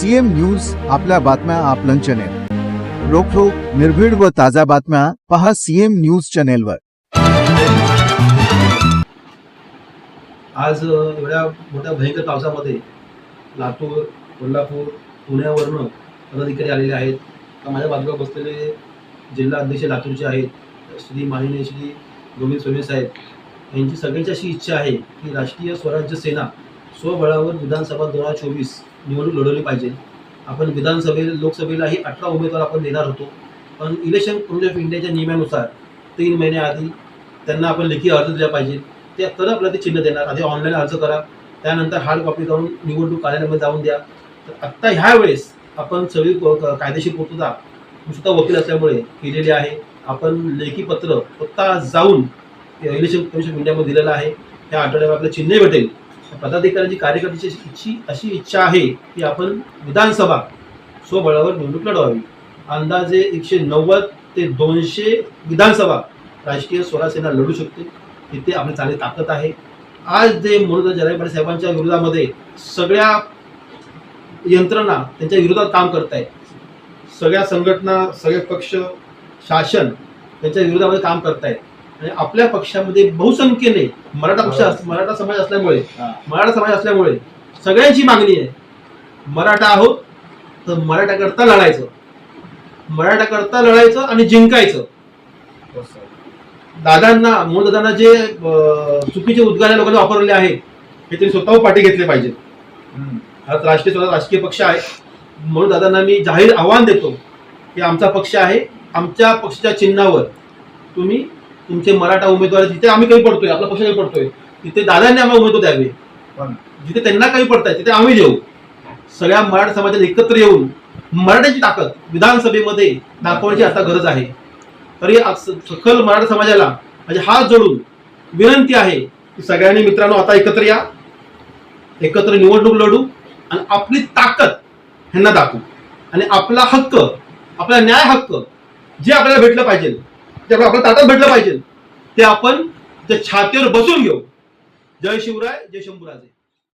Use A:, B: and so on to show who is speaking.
A: CM news आपल्या बातम्या आपलं चॅनेल रोखोक निर्भीड व ताज्या बातम्या पहा सीएम न्यूज चॅनेलवर
B: आज एवढ्या मोठ्या भयंकर पावसामध्ये लातूर कोल्हापूर पुण्यावरनं पदाधिकारी आलेले आहेत. माझ्या बाजूला बसलेले जिल्हा अध्यक्ष लातूरचे आहेत श्री माननीय श्री गोविंद सोने साहेब. यांची सगळ्यांची अशी इच्छा आहे की राष्ट्रीय स्वराज्य सेना स्वबळावर विधानसभा दोन हजार चोवीस निवडणूक लढवली पाहिजे. आपण विधानसभे लोकसभेलाही अठरा उमेदवार आपण देणार होतो. पण इलेक्शन कमिशन ऑफ इंडियाच्या नियमानुसार तीन महिन्याआधी त्यांना आपण लेखी अर्ज दिला पाहिजे. ते तर आपल्याला ते चिन्ह देणार. आधी ऑनलाईन अर्ज करा. त्यानंतर हार्ड कॉपी करून निवडणूक कार्यालयामध्ये जाऊन द्या. तर आत्ता ह्या वेळेस आपण सगळी क- कायदेशीर पूर्तता स्वतः वकील असल्यामुळे केलेली आहे. आपण लेखी पत्र स्वतः जाऊन इलेक्शन कमिशन ऑफ इंडियामध्ये दिलेलं आहे. त्या आठवड्यावर आपलं चिन्ह भेटेल. पदाधिकाऱ्यांची कार्यकर्त्याची इच्छी अशी इच्छा आहे की आपण विधानसभा स्वबळावर निवडणूक लढवावी. अंदाजे एकशे नव्वद ते दोनशे विधानसभा राष्ट्रीय स्वरासेना लढू शकते तिथे आपली चांगली ताकद आहे. आज जे मनोज जराई साहेबांच्या विरोधामध्ये सगळ्या यंत्रणा त्यांच्या विरोधात काम करत आहेत. सगळ्या संघटना सगळे पक्ष शासन त्यांच्या विरोधामध्ये काम करत आहेत. आणि आपल्या पक्षामध्ये बहुसंख्येने मराठा पक्ष अस- मराठा समाज असल्यामुळे मराठा समाज असल्यामुळे सगळ्यांची मागणी आहे मराठा आहोत तर मराठ्याकरता लढायचं. मराठ्याकरता लढायचं आणि जिंकायचं. दादांना मूळ दादांना जे चुकीचे उद्गार लोकांनी वापरलेले आहेत हे त्यांनी स्वतः पाठी घेतले पाहिजे आज राष्ट्रीय स्वतः राजकीय पक्ष आहे. म्हणून दादांना मी जाहीर आव्हान देतो की आमचा पक्ष आहे आमच्या पक्षाच्या चिन्हावर तुम्ही तुमचे मराठा उमेदवार जिथे आम्ही काही पडतोय आपला पक्ष काही पडतोय तिथे दादांनी आम्हाला उमेदवार द्यावे. जिथे त्यांना काही पडताय तिथे आम्ही देऊ. सगळ्या मराठा समाजाला एकत्र येऊन मराठ्याची ताकद विधानसभेमध्ये दाखवण्याची आता गरज आहे. तरी सखल मराठा समाजाला म्हणजे हात जोडून विनंती आहे की सगळ्यांनी मित्रांनो आता एकत्र या. एकत्र निवडणूक लढू आणि आपली ताकद ह्यांना दाखवू. आणि आपला हक्क आपला न्याय हक्क जे आपल्याला भेटलं पाहिजे ते आपलं आपल्या ताटात भेटलं पाहिजे ते आपण त्या छातीवर बसून घेऊ. जय शिवराय जय शंभूराजे.